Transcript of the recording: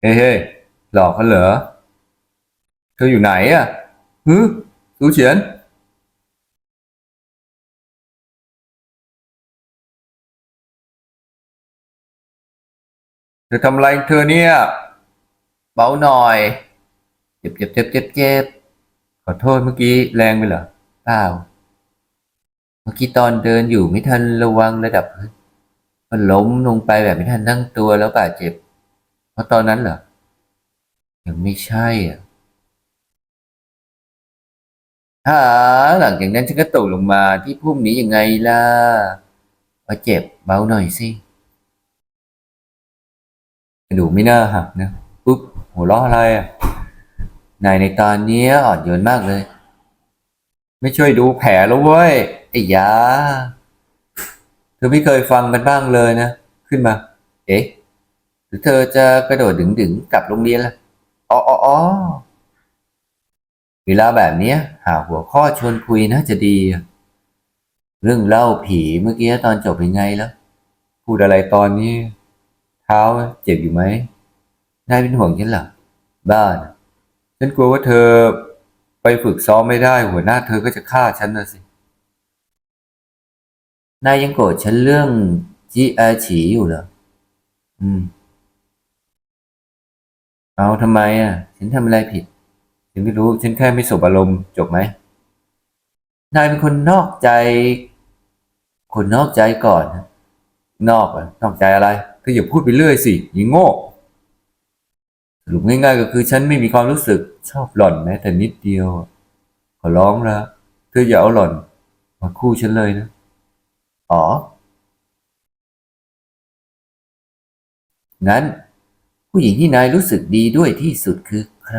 เฮ้ยเฮ้ยหลอกกันเหรอ เธออยู่ไหนอะฮึซูเฉียน เธอทำอะไรงเธอเนี่ย เบาหน่อย เจ็บเจ็บเจ็บเจ็บเจ็บขอโทษเมื่อกี้แรงไปเหรอเปล่า เมื่อกี้ตอนเดินอยู่ไม่ทันระวังระดับมันล้มลงไปแบบไม่ทันตั้งตัวแล้วบาดเจ็บ เพราะตอนนั้นเหรอยังไม่ใช่อะฮ่าหลังจากนั้นฉันก็ตกลงมาที่พุ่มนี้ยังไงล่ะพอเจ็บเบาหน่อยสิกระดูกไม่น่าหักนะปุ๊บหัวเราะอะไรอะนายในตอนนี้อ่อนโยนมากเลย ไม่ช่วยดูแผลแล้วเว้ยไอ้ยาเธอไม่เคยฟังกันบ้างเลยนะ ขึ้นมา เอ๊ะ รือเธอจะกระโดดดึงๆกลับโรงเรียนละอ๋ออ๋อเวลาแบบนี้หาหัวข้อชวนคุยน่าจะดี เรื่องเล่าผีเมื่อกี้ตอนจบเป็นไงแล้ว พูดอะไรตอนนี้ เท้าเจ็บอยู่ไหมนายเป็นห่วงฉันเหรอบ้านฉันกลัวว่าเธอไปฝึกซ้อมไม่ได้ หัวหน้าเธอก็จะฆ่าฉันนะสินายยังโกรธฉันเรื่องจีอาฉีอยู่เหรออืม เอาทำไมอะ ฉันทำอะไรผิด ฉันไม่รู้ฉันแค่ไม่สบอารมณ์จบไหมนายเป็นคนนอกใจ คนนอกใจก่อน นอกอะนอกใจอะไรเธออย่าพูดไปเรื่อยสิยิงโง่สรุปง่ายๆก็คือฉันไม่มีความรู้สึกชอบหล่อนแม้แต่นิดเดียว ขอร้องละเธออย่าเอาหล่อน มาคู่ฉันเลยนะ อ๋อ งั้น ผู้หญิงที่นายรู้สึกดีด้วยที่สุดคือใคร